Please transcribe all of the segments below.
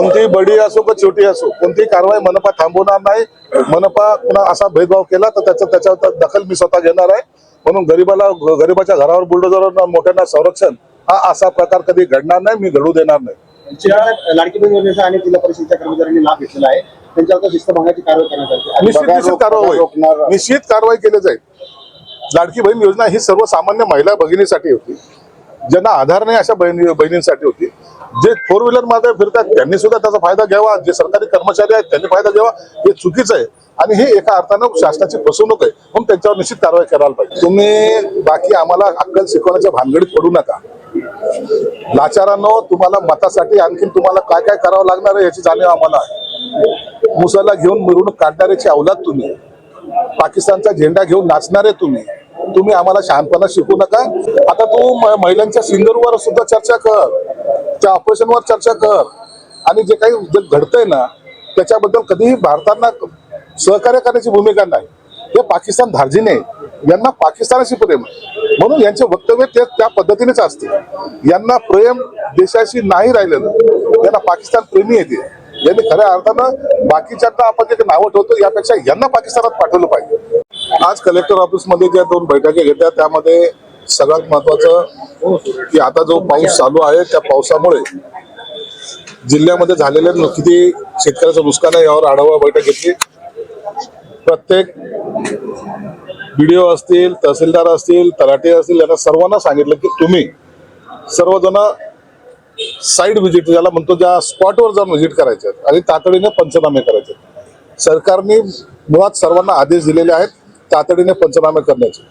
कोणतीही बडी असो का छोटी असो कोणतीही कारवाई मनपा थांबवणार नाही. मनपा पुन्हा असा भेदभाव केला तर त्याचं त्याच्यावर दखल मी स्वतः घेणार आहे. म्हणून गरीबाला गरीबाच्या घरावर बुलडोजर मोठ्यांना संरक्षण हा असा प्रकार कधी घडणार नाही मी घडू देणार नाही. लाडकी योजनेचा आणि जिल्हा परिषदेच्या कर्मचाऱ्यांनी लाभ घेतलेला आहे त्यांच्यावर शिस्तभंगाची कारवाई करण्यात आली. निश्चित कारवाई केली जाईल. लाडकी बहीण योजना ही सर्वसामान्य महिला भगिनीसाठी होती. ज्यांना आधार नाही अशा बहिणी बहिणींसाठी होती. जे फोर व्हीलरमध्ये फिरतात त्यांनी सुद्धा त्याचा फायदा घ्यावा. जे सरकारी कर्मचारी आहेत त्यांनी फायदा घ्यावा. हे चुकीचं आहे. आणि हे एका अर्थानं शासनाची फसवणूक आहे. म्हणून त्यांच्यावर निश्चित कारवाई करायला पाहिजे. तुम्ही बाकी आम्हाला अक्कल शिकवण्याच्या भानगडीत पडू नका. लाचारांनो तुम्हाला मतासाठी आणखीन तुम्हाला काय काय करावं लागणार आहे याची जाणीव आम्हाला मुसाला घेऊन मिरवणूक काढणाऱ्याची अवलाद तुम्ही. पाकिस्तानचा झेंडा घेऊन नाचणारे तुम्ही. तुम्ही आम्हाला शहाणपणा शिकू नका. आता तू महिलांच्या सिंगरवर सुद्धा चर्चा कर. त्या ऑपरेशनवर चर्चा कर. आणि जे काही घडतंय ना त्याच्याबद्दल कधीही भारतांना सहकार्य करण्याची भूमिका नाही. हे पाकिस्तान धार्जिने यांना पाकिस्तानाशी प्रेम आहे. म्हणून यांचे वक्तव्य ते त्या पद्धतीनेच असते. यांना प्रेम देशाशी नाही राहिलेलं. यांना पाकिस्तान प्रेमी येते यांनी खऱ्या अर्थानं बाकीच्यांना आपण जे नावं ठेवतो यापेक्षा यांना पाकिस्तानात पाठवलं पाहिजे. आज कलेक्टर ऑफिसमध्ये ज्या दोन बैठका घेतल्या त्यामध्ये सगळ्यात महत्वाचं की आता जो पाऊस चालू आहे त्या पावसामुळे जिल्ह्यामध्ये झालेले किती शेतकऱ्याचं नुकसान आहे यावर आढावा बैठक घेतली. प्रत्येक बीडीओ असतील तहसीलदार असतील तलाठी असतील यांना सर्वांना सांगितलं की तुम्ही सर्वजण साईड व्हिजिट ज्याला म्हणतो ज्या स्पॉटवर जाऊन व्हिजिट करायचे आणि तातडीने पंचनामे करायचे सरकारने मुळात सर्वांना आदेश दिलेले आहेत तातडीने पंचनामे करण्याचे.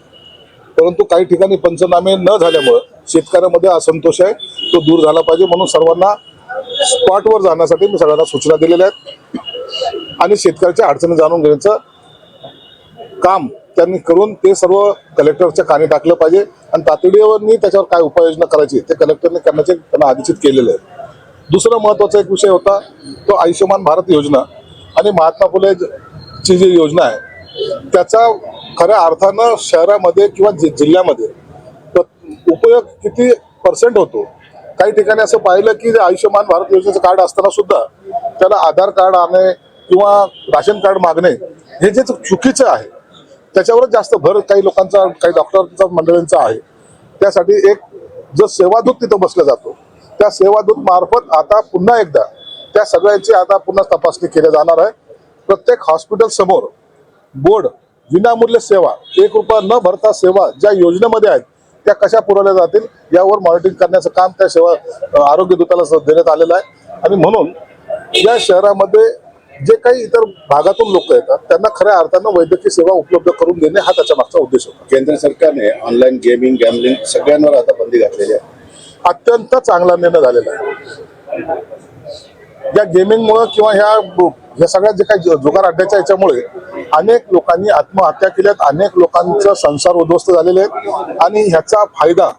परंतु काही ठिकाणी पंचनामे न झाल्यामुळं शेतकऱ्यामध्ये असंतोष आहे. तो दूर झाला पाहिजे म्हणून सर्वांना स्पॉटवर जाण्यासाठी मी सगळ्यांना सूचना दिलेल्या आहेत. आणि शेतकऱ्याच्या अडचणी जाणून घेण्याचं काम त्यांनी करून ते सर्व कलेक्टरच्या कानी टाकलं पाहिजे. आणि तातडीवरनी त्याच्यावर काय उपाययोजना करायची ते कलेक्टरने करण्याचे त्यांना आदेशित केलेलं आहे दुसरा महत्त्वाचा एक विषय होता तो आयुष्यमान भारत योजना. आणि महात्मा फुले ची जी योजना आहे त्याचा खऱ्या अर्थानं शहरामध्ये किंवा जि- जिल्ह्यामध्ये उपयोग किती पर्सेंट होतो? काही ठिकाणी असं पाहिलं की आयुष्यमान भारत योजनेचं कार्ड असताना सुद्धा त्याला आधार कार्ड आणणे किंवा राशन कार्ड मागणे हे जे चुकीचं आहे त्याच्यावरच जास्त भर काही लोकांचा काही डॉक्टरचा मंडळींचा आहे. त्यासाठी एक जो सेवादूत तिथं बसला जातो त्या सेवादूत मार्फत आता पुन्हा एकदा त्या सगळ्यांची आता पुन्हा तपासणी केली जाणार आहे. प्रत्येक हॉस्पिटल समोर बोर्ड विनामूल्य सेवा एक रुपया न भरता सेवा ज्या योजनेमध्ये आहेत त्या कशा पुरवल्या जातील यावर मॉनिटरिंग करण्याचं काम त्या सेवा आरोग्य दूताला देण्यात आलेलं आहे. आणि म्हणून या शहरामध्ये जे काही इतर भागातून लोक येतात त्यांना खऱ्या अर्थानं वैद्यकीय सेवा उपलब्ध करून देणे हा त्याच्या मागचा उद्देश होता. केंद्र सरकारने ऑनलाईन गेमिंग गॅमलिंग सगळ्यांवर आता बंदी घातलेली आहे. अत्यंत चांगला निर्णय झालेला आहे. या गेमिंगमुळं किंवा ह्या ह्या सगळ्या जे काही जुगार अड्ड्याच्या याच्यामुळे अनेक लोकांनी आत्महत्या केल्यात अनेक लोकांचा संसार उद्ध्वस्त झालेले आहेत. आणि ह्याचा फायदा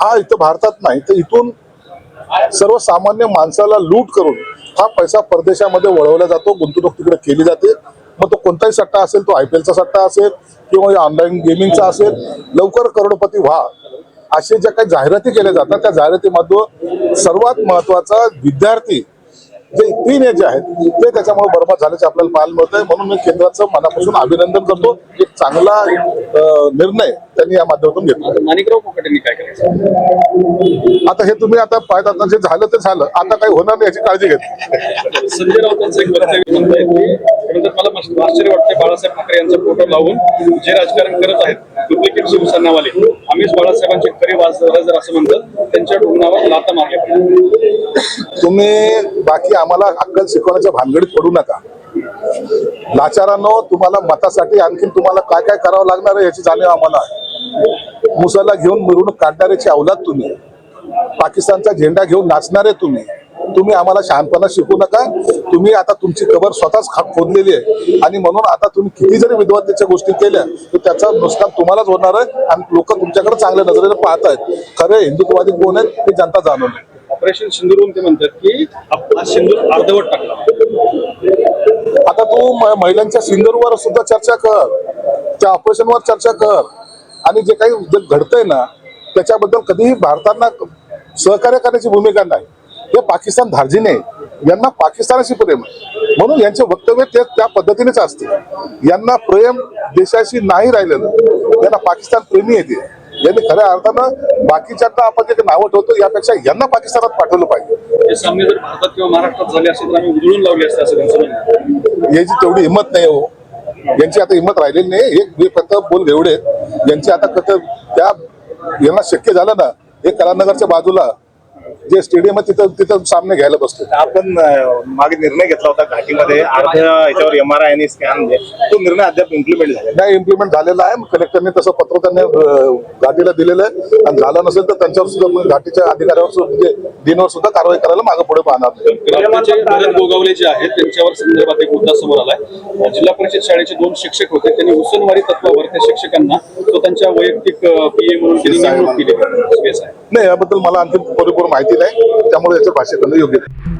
हा इथं भारतात नाही तर इथून सर्वसामान्य माणसाला लूट करून हा पैसा परदेशामध्ये वळवला जातो गुंतवणूक तिकडे केली जाते. मग तो कोणताही सट्टा असेल तो आय पी एलचा सट्टा असेल किंवा ऑनलाईन गेमिंगचा असेल लवकर करोडपती व्हा. असे ज्या काही जाहिराती केल्या जातात त्या जाहिरातीमधून सर्वात महत्त्वाचा विद्यार्थी जे तीन जे आहेत ते त्याच्यामुळे बरबाद झाल्याचे आपल्याला पाहायला मिळत आहे म्हणून मी केंद्राचं मनापासून अभिनंदन करतो. एक चांगला निर्णय त्यांनी या माध्यमातून घेतला. माणिकराव कोकटेंनी काय करायचं आता हे तुम्ही आता पाहत आता जे झालं ते झालं. आता काही होणार नाही याची काळजी घेत. संजय राऊतांचं एक वक्तव्य तर मला आश्चर्य वाटते बाळासाहेब ठाकरे यांचा फोटो लावून जे राजकारण करत आहेत डुप्लिकेट शिवसेनावाले. आम्हीच बाळासाहेबांचे खरे वाजर असं म्हणतात त्यांच्या टोंगणावर लाता मारल्या पाहिजे. तुम्ही बाकी आम्हाला अक्कल शिकवण्याच्या भानगडीत पडू नका. लाचारांनो तुम्हाला मतासाठी आणखीन तुम्हाला काय काय करावं लागणार आहे याची जाणीव आम्हाला मुसाला घेऊन मिरवणूक काढणाऱ्याची अवलाद तुम्ही. पाकिस्तानचा झेंडा घेऊन नाचणारे तुम्ही. तुम्ही आम्हाला शहाणपणा शिकू नका. तुम्ही आता तुमची कबर स्वतःच खोदलेली आहे. आणि म्हणून आता तुम्ही किती जरी विद्वत्तेच्या गोष्टी केल्या तर त्याचं नुकसान तुम्हालाच होणार आहे आणि लोक तुमच्याकडे चांगल्या नजरेने पाहत आहेत खरे हिंदुत्ववादी कोण आहेत हे जनता जाणून. ऑपरेशन सिंदूरहून ते म्हणतात की आपला सिंदूर अर्धवट टाकला. आता तू महिलांच्या सिंदूरवर सुद्धा चर्चा कर. त्या ऑपरेशनवर चर्चा कर. आणि जे काही घडतंय ना त्याच्याबद्दल कधीही भारताना सहकार्य करण्याची भूमिका नाही. हे पाकिस्तान धार्जिने. यांना पाकिस्तानाशी प्रेम आहे. म्हणून यांचे वक्तव्य ते त्या पद्धतीनेच असते. यांना प्रेम देशाशी नाही राहिलेलं. यांना पाकिस्तान प्रेमी येते यांनी खऱ्या अर्थानं बाकीच्यांना आपण जे नावं ठेवतो यापेक्षा यांना पाकिस्तानात पाठवलं पाहिजे. सामने जर भारतात किंवा महाराष्ट्रात झाले असते तर आम्ही उधळून लावले असते असं त्यांचं म्हणणं आहे. याची तेवढी हिंमत नाही हो. यांची आता हिंमत राहिलेली नाही. हे फक्त बोल एवढे. यांची आता कथ त्या यांना शक्य झालं ना हे कलानगरच्या बाजूला जे स्टेडियम आहे तिथं तिथं सामने घ्यायला बसले आपण मागे निर्णय घेतला होता घाटीमध्ये. अर्ध याच्यावर एम आर आय आणि स्कॅन तो निर्णय अद्याप इम्प्लिमेंट झाला नाही. इम्प्लिमेंट झालेला आहे. कलेक्टरने तसं पत्र त्यांनी घाटीला दिलेलं आहे. आणि झालं नसेल तर त्यांच्यावर सुद्धा घाटीच्या अधिकाऱ्यावर सुद्धा म्हणजे डीनवर सुद्धा कारवाई करायला मागे पुढे पाहणार. गोगावले जे आहेत त्यांच्यावर संदर्भात एक मुद्दा समोर आलाय. जिल्हा परिषद शाळेचे दोन शिक्षक होते. त्यांनी उसनवारी तत्वावर त्या शिक्षकांना स्वतःच्या वैयक्तिक पीए म्हणून केली. नाही याबद्दल मला आणखी परिपूर्ण माहिती नाही त्यामुळे याचं भाष्य करणं योग्य नाही.